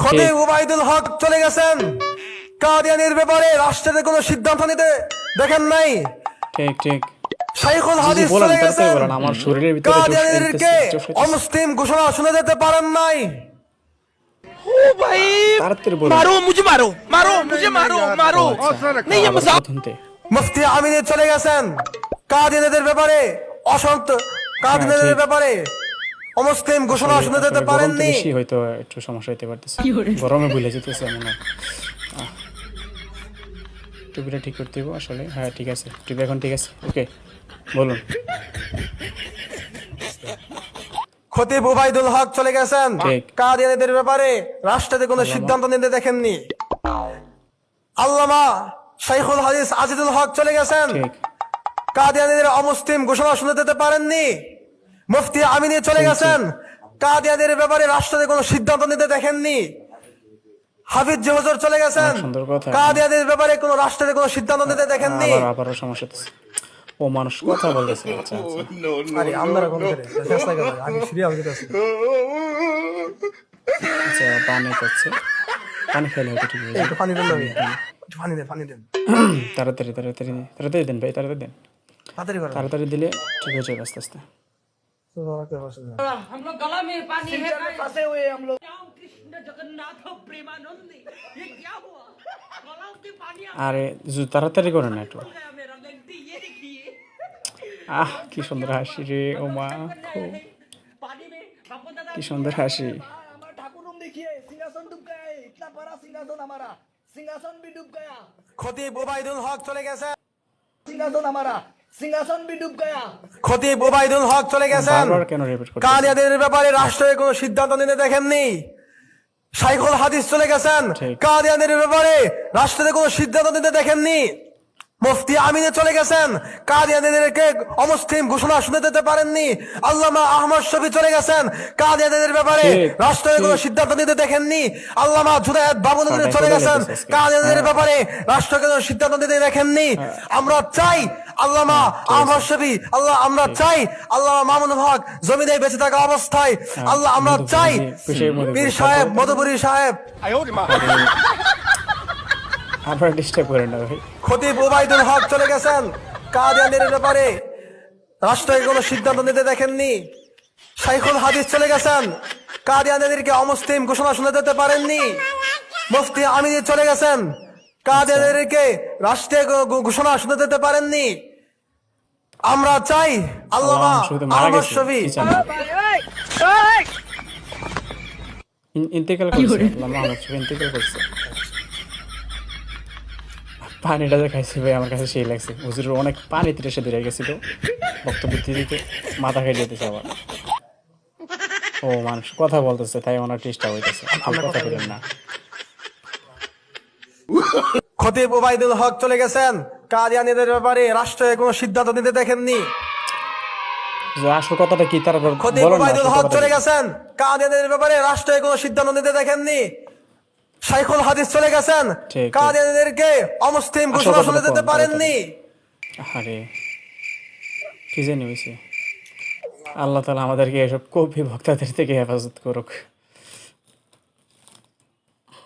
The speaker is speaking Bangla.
খদে উবাইদুল হক চলে গেছেন। কাদিয়ানির ব্যাপারে রাষ্ট্রের কোনো সিদ্ধান্ত নিতে দেখেন নাই। ঠিক ঠিক। শাইখুল হাদিস চলে গেছেন। আমার শরীরের ভিতরে কাদিয়ানিরকে অমুসলিম ঘোষণা শুনে যেতে পারেন নাই। ব্যাপারে অসন্ত কাদিয়ানিদের ব্যাপারে অমুসলিম ঘোষণা শুনে যেতে পারেননি। বেশি হয়তো একটু সমস্যা হতে পারতেছে। গরমে ভুলে যেতেছে মনে টুপিটা ঠিক করতে হবে আসলে। হ্যাঁ ঠিক আছে। টুপি এখন ঠিক আছে। ওকে বলুন। খতিব উবাইদুল হক চলে গেছেন। ঠিক। কাদিয়ানিদের ব্যাপারে রাষ্ট্রতে কোনো সিদ্ধান্ত নিতে দেখেননি। আল্লামা শাইখুল হাদিস আজিদুল হক চলে গেছেন। ঠিক। কাদিয়ানিদের অমুসলিম ঘোষণা শুনে দিতে পারেননি। মুফতি আমিনী চলে গেছেন। কাদিয়ানিদের ব্যাপারে রাষ্ট্রতে কোনো সিদ্ধান্ত নিতে দেখেননি। হাফিজ জহজর চলে গেছেন। কথা। ব্যাপারে কোনো রাষ্ট্রের কোনো সিদ্ধান্ত নিতে দেখেননি। আবারও সমস্যা ও মানুষ কথা বলতেছে আচ্ছা আচ্ছা। আরে আমরা কোন করে চেষ্টা করে আমি সিরিয়াল দিতেছি আচ্ছা পানি খাচ্ছে। পানি খেলে হয়তো ঠিক হয়ে একটু পানি দেন ভাই। একটু পানি দেন পানি দেন। তাড়াতাড়ি তাড়াতাড়ি তাড়াতাড়ি দেন ভাই তাড়াতাড়ি দেন। তাড়াতাড়ি দিলে ঠিক হয়ে যাবে আস্তে আস্তে। हम लोग गला में पानी है फंसे हुए हम लोग कृष्ण जगन्नाथ प्रेमानंद ये क्या हुआ गला के पानी आ আরে জু- তাড়াতাড়ি করে না একটু गया मेरा गलती ये देखिए আহ কি সুন্দর হাসি রে ও মা খুব पानी में बापू दादा কি সুন্দর হাসি हमारा ठाकुर रूम देखिए सिंहासन डूब गया है इतना बड़ा सिंहासन हमारा सिंहासन भी डूब गया খতিব ওবাইদুল হক চলে গেছেন सिंहासन हमारा সিংহাসন ডুব হক চলে গেছেন। কাদিয়াদের ব্যাপারে রাষ্ট্রের সিদ্ধান্ত নিতে দেখেননি। সাইকুল হাদিস চলে গেছেন। ব্যাপারে রাষ্ট্রের সিদ্ধান্ত নিতে দেখেননি। মুফতি আমিনে চলে গেছেন। অমুসলিম ঘোষণা শুনে দিতে পারেননি। আল্লামা আহমদ শফি চলে গেছেন। কাদিয়ানিদের ব্যাপারে রাষ্ট্রের কোনো সিদ্ধান্ত নিতে দেখেননি। আল্লামা জুনায়েদ বাবুনগরে চলে গেছেন। কাদিয়ানিদের ব্যাপারে রাষ্ট্র কোনো সিদ্ধান্ত নিতে দেখেননি। আমরা চাই আল্লামা আহমদ শফি আল্লাহ আমরা চাই আল্লাহ মামুন হক জমিনে বেঁচে থাকা অবস্থায়। আল্লাহ আমরা চাই পীর সাহেব মধুপুরী সাহেব। আবার ডিস্টার্ব করেন না ভাই। খতিব ওবায়দুল হক চলে গেছেন। কাদিয়ানের ব্যাপারে রাষ্ট্রকে কোনো সিদ্ধান্ত নিতে দেখেননি। শাইখুল হাদিস চলে গেছেন। কাদিয়ানিদেরকে অমুসলিম ঘোষণা শুনে দিতে পারেননি। মুফতি আমিনী চলে গেছেন। কাদিয়ানিদেরকে রাষ্ট্রীয় ঘো- ঘো- ঘোষণা শুনে দিতে পারেননি। আমরা চাই আল্লামা আল্লাহ আহমদ শফি ইন্তেকাল করছে শফি ইন্তেকাল করছে পানিটা যে খাইছি ভাই আমার কাছে সেই লাগছে। হুজুরের অনেক পানি ধরে গেছিল। বক্তব্য দিতে দিতে মাথা খাই যেতেছে আবার। ও মানুষ কথা বলতেছে তাই ওনার টেস্টটা হইতেছে। আপনি কথা বলেন না। খতিব ওবায়দুল হক চলে গেছেন। কাদিয়ানিদের ব্যাপারে রাষ্ট্রের কোনো সিদ্ধান্ত নিতে দেখেননি। আসল কথাটা কি তারপর খতিব হক চলে গেছেন। কাদিয়ানের ব্যাপারে রাষ্ট্রের কোনো সিদ্ধান্ত নিতে দেখেননি। শাইখুল হাদিস চলে গেছেন। কাদিয়ানিদেরকে অমুসলিম ঘোষণা শুনে দিতে পারেননি। আরে কি জানি হয়েছে আল্লাহ তালা আমাদেরকে এসব কবি ভক্তাদের থেকে হেফাজত করুক।